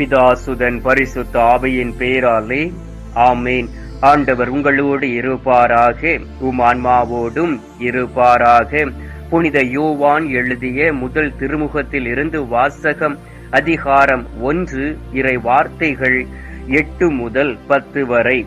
பிதாசுதன் பரிசுத்த ஆவையின் பேராலே. ஆமேன். ஆண்டவர் உங்களோடு இருப்பாராக. உம் ஆன்மாவோடும் இருப்பாராக. புனித யோவான் எழுதிய முதல் திருமுகத்தில் இருந்து வாசகம் அதிகாரம் ஒன்று இறை வார்த்தைகள் எட்டு முதல் பத்து வரை.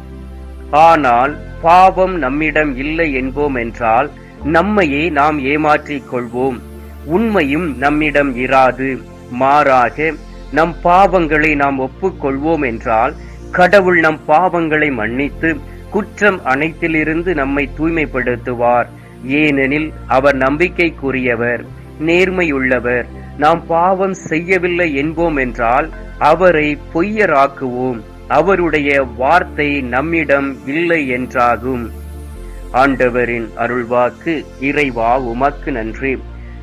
ஆனால் பாவம் நம்மிடம் இல்லை என்போம் என்றால் நம்மையே நாம் ஏமாற்றிக் கொள்வோம். உண்மையும் நம்மிடம் இராது. மாறாக நம் பாவங்களை நாம் ஒப்புக்கொள்வோம் என்றால் கடவுள் நம் பாவங்களை மன்னித்து குற்றம் அனைத்திலிருந்து நம்மை தூய்மைப்படுத்துவார். ஏனெனில் அவர் நம்பிக்கைக்குரியவர் நேர்மையுள்ளவர். நாம் பாவம் செய்யவில்லை என்போம் என்றால் அவரை பொய்யராக்குவோம். அவருடைய வார்த்தை நம்மிடம் இல்லை என்றாகும். ஆண்டவரின் அருள்வாக்கு இறைவா உமக்கு நன்றி.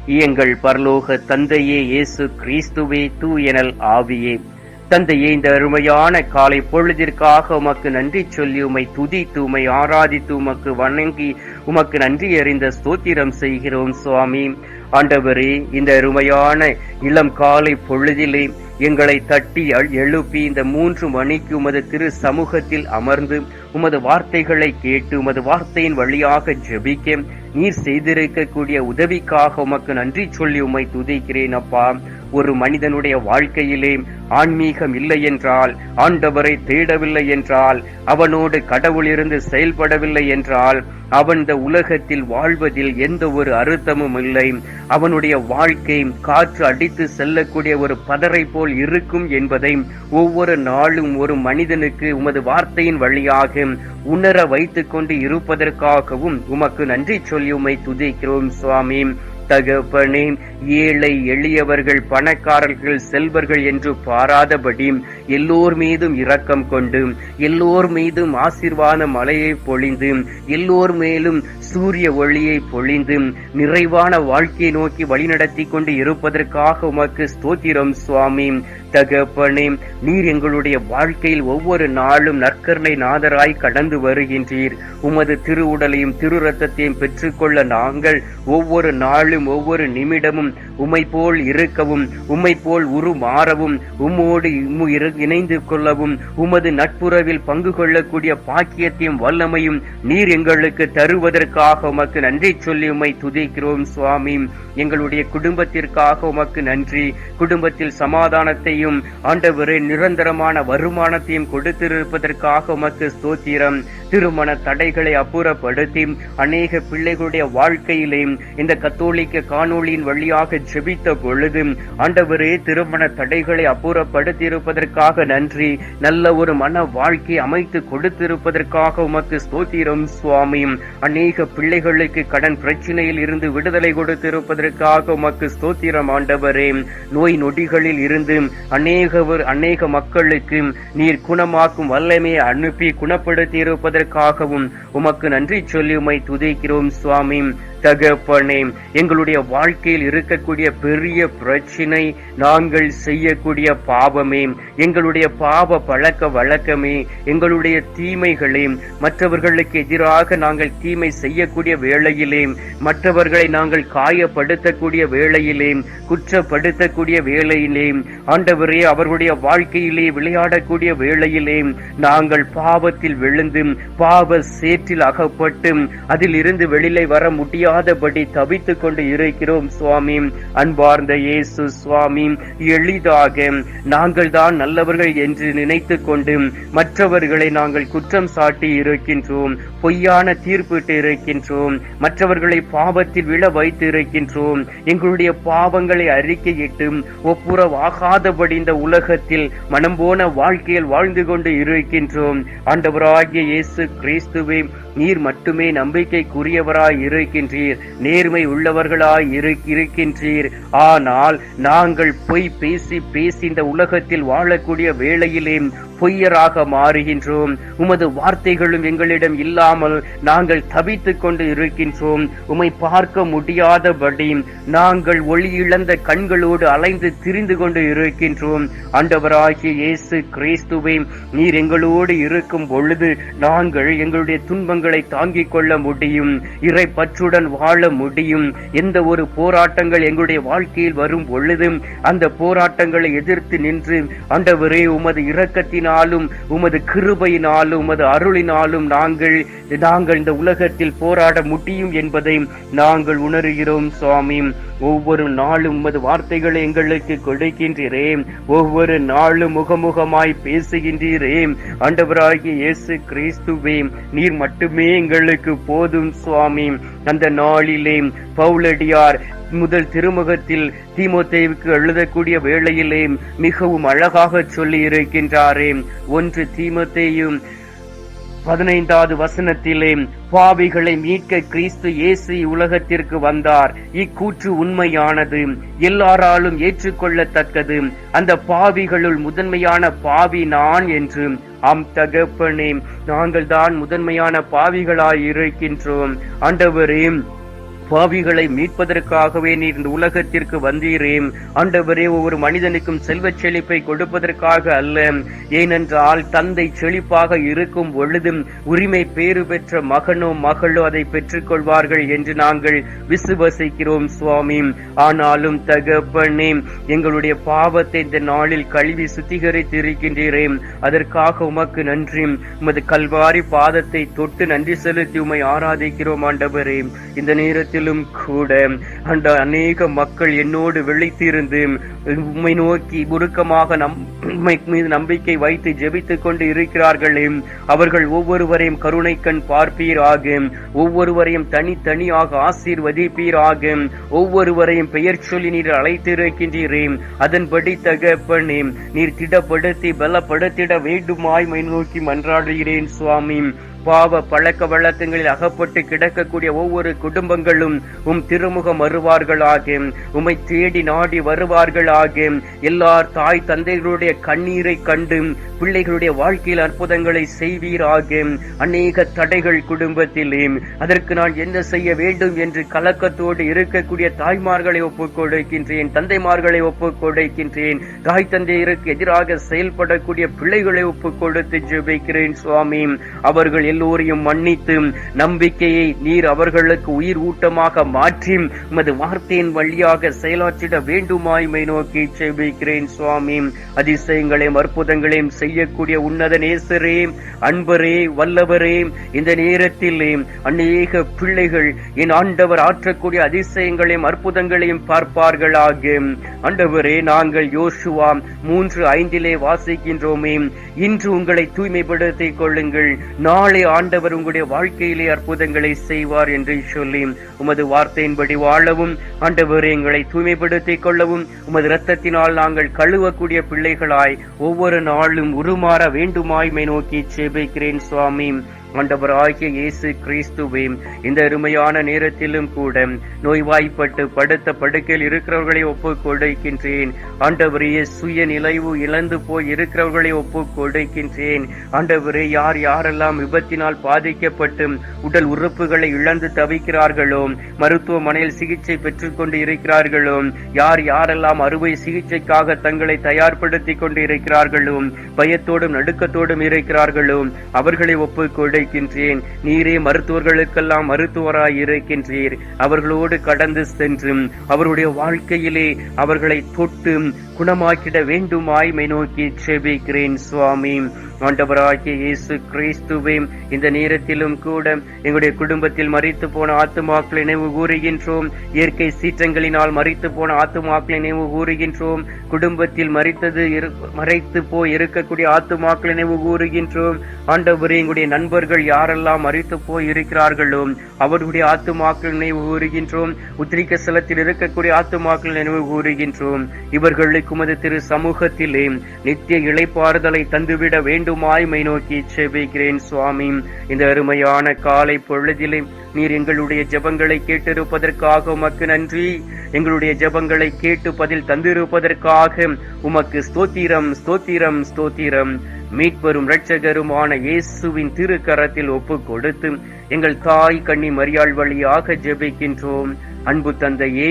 எங்கள் பரலோக தந்தையே இயேசு கிறிஸ்துவே தூயனல் ஆவியே. தந்தையே இந்த அருமையான காலை பொழுதிற்காக உமக்கு நன்றி சொல்லி உமை துதித்து உமை ஆராதித்து உமக்கு வணங்கி உமக்கு நன்றி அறிந்த ஸ்தோத்திரம் செய்கிறோம் சுவாமி. ஆண்டவரே இந்த அருமையான இளம் காலை பொழுதிலே எங்களை தட்டி எழுப்பி இந்த மூன்று மணிக்கு உமது திரு சமூகத்தில் அமர்ந்து உமது வார்த்தைகளை கேட்டு உமது வார்த்தையின் வழியாக ஜெபிக்க நீர் செய்திருக்கக்கூடிய உதவிக்காக உமக்கு நன்றி சொல்லி உம்மை துதிக்கிறேன் அப்பா. ஒரு மனிதனுடைய வாழ்க்கையிலே ஆன்மீகம் இல்லை என்றால் ஆண்டவரை தேடவில்லை என்றால் அவனோடு கடவுளிருந்து செயல்படவில்லை என்றால் அவன் இந்த உலகத்தில் வாழ்வதில் எந்த ஒரு அர்த்தமும் இல்லை. அவனுடைய வாழ்க்கை காற்று அடித்து செல்லக்கூடிய ஒரு பதரை போல் இருக்கும் என்பதை ஒவ்வொரு நாளும் ஒரு மனிதனுக்கு உமது வார்த்தையின் வழியாக உணர வைத்துக் கொண்டு இருப்பதற்காகவும் உமக்கு நன்றி சொல்லி உமை துதிக்கிறோம் சுவாமி. தகப்பனே ஏழை எளியவர்கள் பணக்காரர்கள் செல்வர்கள் என்று பாராதபடி எல்லோர் மீதும் இரக்கம் கொண்டு எல்லோர் மீதும் ஆசீர்வாத மலையை பொழிந்து எல்லோர் மேலும் சூரிய ஒளியை பொழிந்து நிறைவான வாழ்க்கையை நோக்கி வழிநடத்தி கொண்டு இருப்பதற்காக உமக்கு ஸ்தோத்திரம் சுவாமி. தகப்பனே நீர் எங்களுடைய வாழ்க்கையில் ஒவ்வொரு நாளும் நற்கருணை நாதராய் கடந்து வருகின்றீர். உமது திருவுடலையும் திரு ரத்தத்தையும் பெற்றுக்கொள்ள நாங்கள் ஒவ்வொரு நாளும் ஒவ்வொரு நிமிடமும் உமை போல் இருக்கவும் உம்மை போல் உருமாறவும் உம்மோடு இணைந்து கொள்ளவும் உமது நட்புறவில் பங்கு கொள்ளக்கூடிய பாக்கியத்தையும் வல்லமையும் நீர் எங்களுக்கு தருவதற்காக உமக்கு நன்றி சொல்லி உம்மை துதிக்கிறோம் சுவாமி. எங்களுடைய குடும்பத்திற்காக உமக்கு நன்றி. குடும்பத்தில் சமாதானத்தை சமாதானத்தையும் ஆண்டவரே நிரந்தரமான வருமானத்தையும் கொடுத்திருப்பதற்காக உமக்கு ஸ்தோத்திரம். திருமண தடைகளை அப்புறப்படுத்தி அநேக பிள்ளைகளுடைய வாழ்க்கையிலே இந்த கத்தோலிக்க காணொளியின் வழியாக ஜெபித்த பொழுது ஆண்டவரே திருமண தடைகளை அப்புறப்படுத்தி இருப்பதற்காக நன்றி. நல்ல ஒரு மன வாழ்க்கை அமைத்து கொடுத்திருப்பதற்காக உமக்கு ஸ்தோத்திரம் சுவாமி. அநேக பிள்ளைகளுக்கு கடன் பிரச்சனையில் இருந்து விடுதலை கொடுத்திருப்பதற்காக உமக்கு ஸ்தோத்திரம் ஆண்டவரே. நோய் நொடிகளில் இருந்து அநேகவர் அநேக மக்களுக்கு நீர் குணமாக்கும் வல்லமையை அனுப்பி குணப்படுத்தி இருப்பதற்காகவும் உமக்கு நன்றி சொல்லி உமை துதிக்கிறோம் சுவாமி. தகப்பனே எங்களுடைய வாழ்க்கையில் இருக்கக்கூடிய பெரிய பிரச்சனை நாங்கள் செய்யக்கூடிய பாவமே எங்களுடைய பாவ பழக்க வழக்கமே எங்களுடைய தீமைகளே மற்றவர்களுக்கு எதிராக நாங்கள் தீமை செய்யக்கூடிய வேளையிலே மற்றவர்களை நாங்கள் காயப்படுத்தக்கூடிய வேளையிலே குற்றப்படுத்தக்கூடிய வேளையிலே ஆண்டவரே அவர்களுடைய வாழ்க்கையிலே விளையாடக்கூடிய வேளையிலே நாங்கள் பாவத்தில் விழுந்து பாவ சேற்றில் அகப்பட்டு அதில் இருந்து வெளியிலே வர முடியாதபடி தவித்துக் கொண்டு இருக்கிறோம் சுவாமி. அன்பார்ந்த இயேசு சுவாமி எளிதாக நாங்கள் தான் நல்லவர்கள் என்று நினைத்துக் கொண்டு மற்றவர்களை நாங்கள் குற்றம் சாட்டி இருக்கின்றோம் பொய்யான தீர்ப்பிட்டு இருக்கின்றோம் மற்றவர்களை பாவத்தில் விழ வைத்து இருக்கின்றோம். எங்களுடைய பாவங்களை அறிக்கையிட்டு ஒப்புரவாகாதபடி இந்த உலகத்தில் மனம் போன வாழ்க்கையில் வாழ்ந்து கொண்டு இருக்கின்றோம். ஆண்டவராகிய இயேசு கிறிஸ்துவே நீர் மட்டுமே நம்பிக்கைக்குரியவராய் இருக்கின்றீர். நேர்மை உள்ளவர்களாய் இருக்கின்றீர். ஆனால் நாங்கள் பொய் பேசி பேசி இந்த உலகத்தில் வாழக்கூடிய வேளையிலே பொய்யராக மாறுகின்றோம். உமது வார்த்தைகளும் எங்களிடம் இல்லாமல் நாங்கள் தவித்துக் கொண்டு இருக்கின்றோம். உம்மை பார்க்க முடியாதபடி நாங்கள் ஒளி இழந்த கண்களோடு அலைந்து திரிந்து கொண்டு இருக்கின்றோம். ஆண்டவராகிய இயேசு கிறிஸ்துவை நீர் எங்களோடு இருக்கும் பொழுது நாங்கள் எங்களுடைய துன்பங்களை தாங்கிக் கொள்ள முடியும். இறை பற்றுடன் வாழ முடியும். எந்த ஒரு போராட்டங்கள் எங்களுடைய வாழ்க்கையில் வரும் பொழுதும் அந்த போராட்டங்களை எதிர்த்து நின்று ஆண்டவரே உமது கிருபையினாலும் உமது கிருபையினாலும் உமது அருளினாலும் நாங்கள் நாங்கள் இந்த உலகத்தில் போராட முடியும் என்பதை நாங்கள் உணர்கிறோம் சுவாமி. ஒவ்வொரு நாளும் உமது வார்த்தைகளை எங்களுக்கு கொடுக்கின்றீரே. ஒவ்வொரு நாளும் முகமுகமாய் பேசுகின்றீரே. ஆண்டவராகிய இயேசு கிறிஸ்துவே நீர் மட்டுமே எங்களுக்கு போதும் சுவாமி. அந்த நாளிலே பவுலடியார் முதல் திருமுகத்தில் தீமோத்தேவுக்கு எழுதக்கூடிய வேளையிலே மிகவும் அழகாக சொல்லி இருக்கின்றாரே ஒன்று தீமோத்தேயும் பதினைந்தாவது வசனத்திலே பாவிகளை மீட்க கிறிஸ்து இயேசு உலகத்திற்கு வந்தார். இக்கூற்று உண்மையானது. எல்லாராலும் ஏற்றுக்கொள்ளத்தக்கது. அந்த பாவிகளுள் முதன்மையான பாவி நான் என்று. அம் தகப்பனே நாங்கள் தான் முதன்மையான பாவிகளாய் இருக்கின்றோம் ஆண்டவரே பாவிகளை மீட்பதற்காகவே நீர் இந்த உலகத்திற்கு வந்தீரே ஆண்டவரே ஒவ்வொரு மனிதனுக்கும் செல்வ செழிப்பை கொடுப்பதற்காக அல்ல. ஏனென்றால் தந்தை செழிப்பாக இருக்கும் பொழுதும் உரிமை பேறு பெற்ற மகனோ மகளோ அதை பெற்றுக்கொள்வார்கள் என்று நாங்கள் விசுவசிக்கிறோம் சுவாமி. ஆனாலும் தகப்பனே எங்களுடைய பாவத்தை இந்த நாளில் கழுவி சுத்திகரித்து இருக்கின்றீரே அதற்காக உமக்கு நன்றி. உமது கல்வாரி பாதத்தை தொட்டு நன்றி செலுத்தி உமை ஆராதிக்கிறோம் ஆண்டவரே. இந்த நேரத்தில் நேரத்திலும் கூட. அந்த அநேக மக்கள் என்னோடு விழித்திருந்து உம்மை நோக்கி முருக்கமாக நம் மீது நம்பிக்கை வைத்து ஜெபித்துக் கொண்டு இருக்கிறார்களே. அவர்கள் ஒவ்வொருவரையும் கருணை கண் பார்ப்பீராக. ஒவ்வொருவரையும் தனித்தனியாக ஆசீர்வதிப்பீராக. ஒவ்வொருவரையும் பெயர் சொல்லி நீர் அழைத்திருக்கின்றீரே. அதன்படி தகப்பனே நீர் திடப்படுத்தி பலப்படுத்திட வேண்டுமாய் மை நோக்கி மன்றாடுகிறேன் சுவாமி. பாவ பழக்க வழக்கங்களில் அகப்பட்டு கிடக்கக்கூடிய ஒவ்வொரு குடும்பங்களும் உம் திருமுகம் வருவார்களாக. உம்மை தேடி நாடி வருவார்களாக. எல்லார் தாய் தந்தைகளுடைய கண்ணீரை கண்டு பிள்ளைகளுடைய வாழ்க்கையில் அற்புதங்களை செய்வீராக. அநேக தடைகள் குடும்பத்திலே. அதற்கு நான் என்ன செய்ய வேண்டும் என்று கலக்கத்தோடு இருக்கக்கூடிய தாய்மார்களை ஒப்புக் கொடுக்கின்றேன் தந்தைமார்களை ஒப்புக் கொடுக்கின்றேன். தாய் தந்தையருக்கு எதிராக செயல்படக்கூடிய பிள்ளைகளை ஒப்புக் கொடுத்து ஜெபிக்கிறேன் சுவாமி. அவர்கள் எல்லோரையும் மன்னித்து நம்பிக்கையை நீர் அவர்களுக்கு உயிர் ஊட்டமாக மாற்றி உமது வார்த்தையின் வழியாக செயலாற்றிட வேண்டுமாய்மை நோக்கி செபிக்கிறேன் சுவாமி. அதிசயங்களையும் அற்புதங்களையும் செய்யக்கூடிய உன்னத நேசரே அன்பரே வல்லவரே இந்த நேரத்தில் அநேக பிள்ளைகள் என் ஆண்டவர் ஆற்றக்கூடிய அதிசயங்களையும் அற்புதங்களையும் பார்ப்பார்களாக. ஆண்டவரே நாங்கள் யோசுவா மூன்று ஐந்திலே வாசிக்கின்றோமே. இன்று உங்களை தூய்மைப்படுத்திக் கொள்ளுங்கள். நாளை ஆண்டவர் உங்களுடைய வாழ்க்கையிலே அற்புதங்களை செய்வார் என்று சொல்லி உமது வார்த்தையின்படி வாழவும் ஆண்டவர் எங்களை தூய்மைப்படுத்திக் கொள்ளவும் உமது இரத்தத்தினால் நாங்கள் கழுவக்கூடிய பிள்ளைகளாய் ஒவ்வொரு நாளும் உருமாற வேண்டுமாய்மை நோக்கி சேபிக்கிறேன் சுவாமி. ஆண்டவராகிய இயேசு கிறிஸ்துவே இந்த அருமையான நேரத்திலும் கூட நோய்வாய்ப்பட்டு படுத்த படுக்கையில் இருக்கிறவர்களை ஒப்புக் கொடுக்கின்றேன். ஆண்டவரே சுய நிலைவு இழந்து போய் இருக்கிறவர்களை ஒப்புக் கொடுக்கின்றேன். ஆண்டவரே யார் யாரெல்லாம் விபத்தினால் பாதிக்கப்பட்டு உடல் உறுப்புகளை இழந்து தவிக்கிறார்களோ மருத்துவமனையில் சிகிச்சை பெற்றுக் கொண்டு இருக்கிறார்களோ யார் யாரெல்லாம் அறுவை சிகிச்சைக்காக தங்களை தயார்படுத்திக் கொண்டு இருக்கிறார்களோ பயத்தோடும் நடுக்கத்தோடும் இருக்கிறார்களோ அவர்களை ஒப்புக் கொடுக்கின்றேன் நீரே மருத்துவர்களுக்கெல்லாம் மருத்துவராய் இருக்கின்றீர். அவர்களோடு கடந்து சென்று அவருடைய வாழ்க்கையிலே அவர்களை தொட்டு குணமாக்கிட வேண்டுமாய்மை நோக்கி செபிக்கிறேன் சுவாமி. ஆண்டவராகிய இயேசு கிறிஸ்துவே இந்த நேரத்திலும் கூட எங்களுடைய குடும்பத்தில் மறித்து போன ஆத்துமாக்களை நினைவு கூறுகின்றோம். இயற்கை சீற்றங்களினால் மறித்து போன ஆத்துமாக்களை நினைவு கூறுகின்றோம். குடும்பத்தில் மறித்தது மறைத்து போய் இருக்கக்கூடிய ஆத்துமாக்களை நினைவு கூறுகின்றோம். ஆண்டவரே எங்களுடைய நண்பர்கள் யாரெல்லாம் மறித்து போய் இருக்கிறார்களோ அவர்களுடைய ஆத்துமாக்கள் நினைவு கூறுகின்றோம். உத்திரிக்க ஸ்தலத்தில் இருக்கக்கூடிய ஆத்துமாக்கள் நினைவு கூறுகின்றோம். இவர்களுக்கு உமது திரு சமூகத்திலே நித்திய இளைப்பாறுதலை தந்துவிட வேண்டும். வேண்டுமாய் மை நோக்கி செவிக்கிறேன் சுவாமி. இந்த அருமையான காலை பொழுதிலே நீர் எங்களுடைய ஜபங்களை கேட்டிருப்பதற்காக உமக்கு நன்றி. எங்களுடைய ஜபங்களை கேட்டு பதில் தந்திருப்பதற்காக உமக்கு ஸ்தோத்திரம் ஸ்தோத்திரம் ஸ்தோத்திரம். மீட்பரும் இரட்சகருமான இயேசுவின் திருக்கரத்தில் ஒப்பு கொடுத்து எங்கள் தாய் கண்ணி மரியாள் வழியாக ஜெபிக்கின்றோம். அன்பு தந்தையே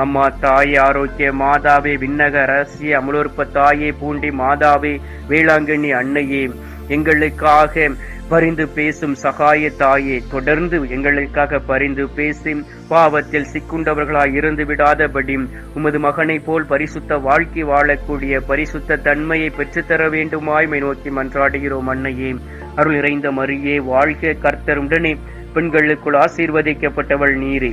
அம்மா தாயே ஆரோக்கிய மாதாவே விண்ணக அரசிய அமலோற்ப தாயே பூண்டி மாதாவே வேளாங்கண்ணி அன்னையே எங்களுக்காக பரிந்து பேசும் சகாய தாயே தொடர்ந்து எங்களுக்காக பரிந்து பேசி பாவத்தில் சிக்குண்டவர்களாய் இருந்து விடாதபடி உமது மகனை போல் பரிசுத்த வாழ்க்கை வாழக்கூடிய பரிசுத்த தன்மையை பெற்றுத்தர வேண்டுமாய்மை நோக்கி மன்றாடுகிறோம் அன்னையே. அருள் இறைந்த மரியே வாழ்க கர்த்தருடனே பெண்களுக்குள் ஆசீர்வதிக்கப்பட்டவள் நீரே.